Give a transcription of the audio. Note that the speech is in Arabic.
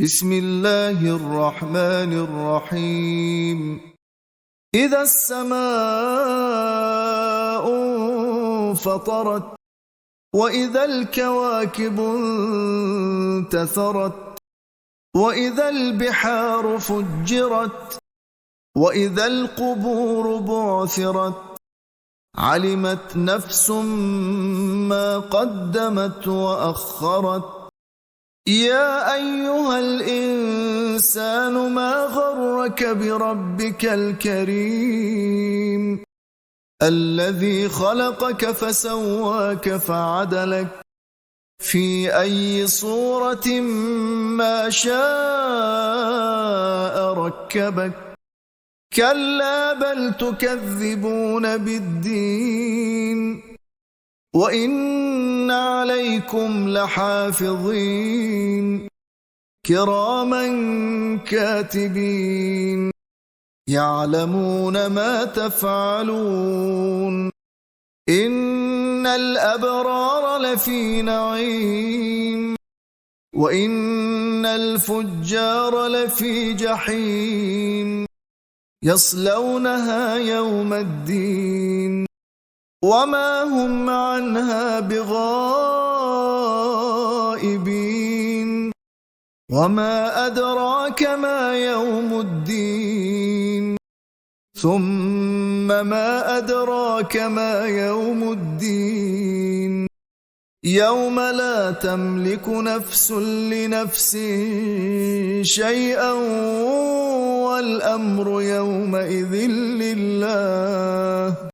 بسم الله الرحمن الرحيم. إذا السماء انفطرت وإذا الكواكب انتثرت وإذا البحار فجرت وإذا القبور بعثرت علمت نفس ما قدمت وأخرت يا أيها الإنسان ما غرك بربك الكريم؟ الذي خلقك فسواك فعدلك. في أي صورة ما شاء ركبك. كلا بل تكذبون بالدين. وإن عليكم لحافظين كراما كاتبين يعلمون ما تفعلون إن الأبرار لفي نعيم وإن الفجار لفي جحيم يصلونها يوم الدين وما هم عنها بغائبين وما أدراك ما يوم الدين ثم ما أدراك ما يوم الدين يوم لا تملك نفس لنفس شيئا والأمر يومئذ لله